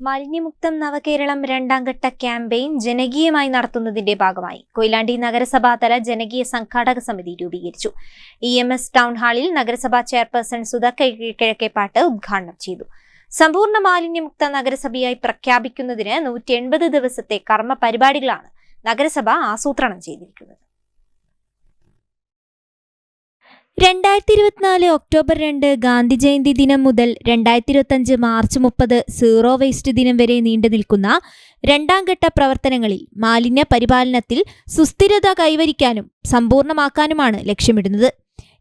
മാലിന്യമുക്തം നവകേരളം രണ്ടാം ഘട്ട ക്യാമ്പയിൻ ജനകീയമായി നടത്തുന്നതിന്റെ ഭാഗമായി. കൊയിലാണ്ടി നഗരസഭാതല ജനകീയ സംഘാടക സമിതി രൂപീകരിച്ചു. ഇ എം എസ് ടൗൺ ഹാളിൽ നഗരസഭാ ചെയർപേഴ്സൺ സുധ കിഴക്കേപ്പാട്ട് ഉദ്ഘാടനം ചെയ്തു. സമ്പൂർണ മാലിന്യമുക്ത നഗരസഭയായി പ്രഖ്യാപിക്കുന്നതിന് നൂറ്റി എൺപത് ദിവസത്തെ കർമ്മ പരിപാടികളാണ് നഗരസഭ ആസൂത്രണം ചെയ്തിരിക്കുന്നത്. രണ്ടായിരത്തി ഇരുപത്തിനാല് ഒക്ടോബർ രണ്ട് ഗാന്ധി ജയന്തി ദിനം മുതൽ രണ്ടായിരത്തി ഇരുപത്തഞ്ച് മാർച്ച് മുപ്പത് സീറോ വേസ്റ്റ് ദിനം വരെ നീണ്ടു നിൽക്കുന്ന രണ്ടാം ഘട്ട പ്രവർത്തനങ്ങളിൽ മാലിന്യ പരിപാലനത്തിൽ സുസ്ഥിരത കൈവരിക്കാനും സമ്പൂർണമാക്കാനുമാണ് ലക്ഷ്യമിടുന്നത്.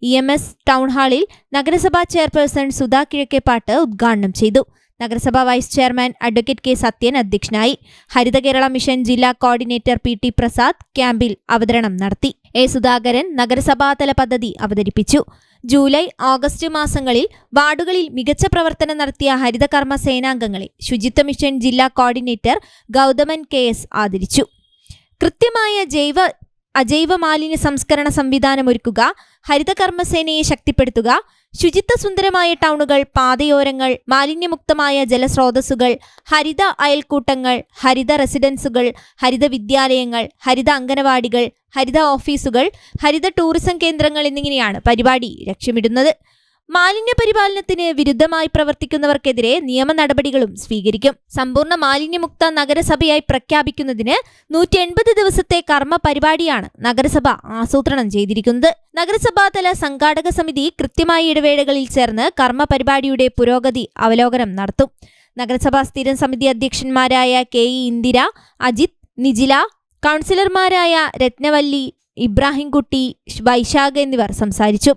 ഇ എം എസ് ടൗൺ ഹാളിൽ നഗരസഭാ ചെയർപേഴ്സൺ സുധാ കിഴക്കേപ്പാട്ട് ഉദ്ഘാടനം ചെയ്തു. നഗരസഭാ vice chairman advocate K Sathyan അധ്യക്ഷനായി ഹരിത കേരള മിഷൻ ജില്ലാ കോർഡിനേറ്റർ പി ടി പ്രസാദ് ക്യാമ്പിൽ അവതരണം നടത്തി. എ സുധാകരൻ നഗരസഭാതല പദ്ധതി അവതരിപ്പിച്ചു. ജൂലൈ ഓഗസ്റ്റ് മാസങ്ങളിൽ വാർഡുകളിൽ മികച്ച പ്രവർത്തനം നടത്തിയ ഹരിതകർമ്മ സേനാംഗങ്ങളെ ശുചിത്വ മിഷൻ ജില്ലാ കോർഡിനേറ്റർ ഗൗതമൻ കെ എസ് ആദരിച്ചു. കൃത്യമായ ജൈവ അജൈവ മാലിന്യ സംസ്കരണ സംവിധാനം ഒരുക്കുക ഹരിതകർമ്മസേനയെ ശക്തിപ്പെടുത്തുക ശുചിത്വ സുന്ദരമായ ടൗണുകൾ പാതയോരങ്ങൾ മാലിന്യമുക്തമായ ജലസ്രോതസ്സുകൾ ഹരിത അയൽക്കൂട്ടങ്ങൾ ഹരിത റെസിഡൻസുകൾ ഹരിത വിദ്യാലയങ്ങൾ ഹരിത അംഗനവാടികൾ ഹരിത ഓഫീസുകൾ ഹരിത ടൂറിസം കേന്ദ്രങ്ങൾ എന്നിങ്ങനെയാണ് പരിപാടി ലക്ഷ്യമിടുന്നത്. മാലിന്യ പരിപാലനത്തിന് വിരുദ്ധമായി പ്രവർത്തിക്കുന്നവർക്കെതിരെ നിയമ നടപടികളും സ്വീകരിക്കും. സമ്പൂർണ മാലിന്യമുക്ത നഗരസഭയായി പ്രഖ്യാപിക്കുന്നതിന് നൂറ്റി എൺപത് ദിവസത്തെ കർമ്മ പരിപാടിയാണ് നഗരസഭ ആസൂത്രണം ചെയ്തിരിക്കുന്നത്. നഗരസഭാതല സംഘാടക സമിതി കൃത്യമായ ഇടവേളകളിൽ ചേർന്ന് കർമ്മ പരിപാടിയുടെ പുരോഗതി അവലോകനം നടത്തും. നഗരസഭാ സ്ഥിരം സമിതി അധ്യക്ഷന്മാരായ കെ ഇ ഇന്ദിര അജിത് നിജില കൗൺസിലർമാരായ രത്നവല്ലി ഇബ്രാഹിംകുട്ടി വൈശാഖ് എന്നിവർ സംസാരിച്ചു.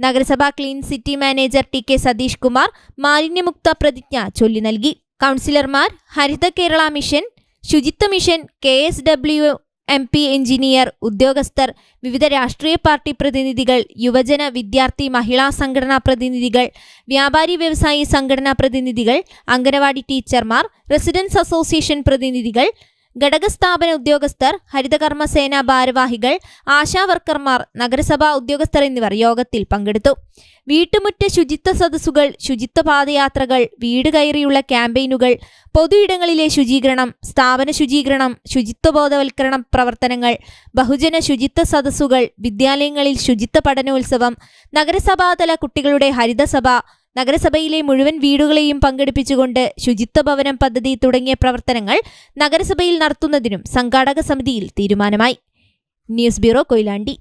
നഗരസഭാ clean city manager T K Satheesh Kumar മാലിന്യമുക്ത പ്രതിജ്ഞ ചൊല്ലി നൽകി. കൗൺസിലർമാർ Haritha Kerala mission Suchitwa mission K S W M P engineer ഉദ്യോഗസ്ഥർ വിവിധ രാഷ്ട്രീയ പാർട്ടി പ്രതിനിധികൾ യുവജന വിദ്യാർത്ഥി മഹിളാ സംഘടനാ പ്രതിനിധികൾ വ്യാപാരി വ്യവസായി സംഘടനാ പ്രതിനിധികൾ അംഗനവാടി ടീച്ചർമാർ റെസിഡൻസ് അസോസിയേഷൻ പ്രതിനിധികൾ ഘടകസ്ഥാപന ഉദ്യോഗസ്ഥർ ഹരിതകർമ്മസേന ഭാരവാഹികൾ ആശാവർക്കർമാർ നഗരസഭാ ഉദ്യോഗസ്ഥർ എന്നിവർ യോഗത്തിൽ പങ്കെടുത്തു. വീട്ടുമുറ്റ ശുചിത്വ സദസ്സുകൾ ശുചിത്വ പാദയാത്രകൾ വീട് കയറിയുള്ള ക്യാമ്പയിനുകൾ പൊതുയിടങ്ങളിലെ ശുചീകരണം സ്ഥാപന ശുചീകരണം ശുചിത്വ ബോധവൽക്കരണം പ്രവർത്തനങ്ങൾ ബഹുജന ശുചിത്വ സദസ്സുകൾ വിദ്യാലയങ്ങളിൽ ശുചിത്വ പഠനോത്സവം നഗരസഭാതല കുട്ടികളുടെ ഹരിതസഭ നഗരസഭയിലെ മുഴുവൻ വീടുകളെയും പങ്കെടുപ്പിച്ചുകൊണ്ട് ശുചിത്വ ഭവനം പദ്ധതി തുടങ്ങിയ പ്രവർത്തനങ്ങൾ നഗരസഭയിൽ നടത്തുന്നതിനും സംഘാടക സമിതിയിൽ തീരുമാനമായി. News bureau Koyilandy.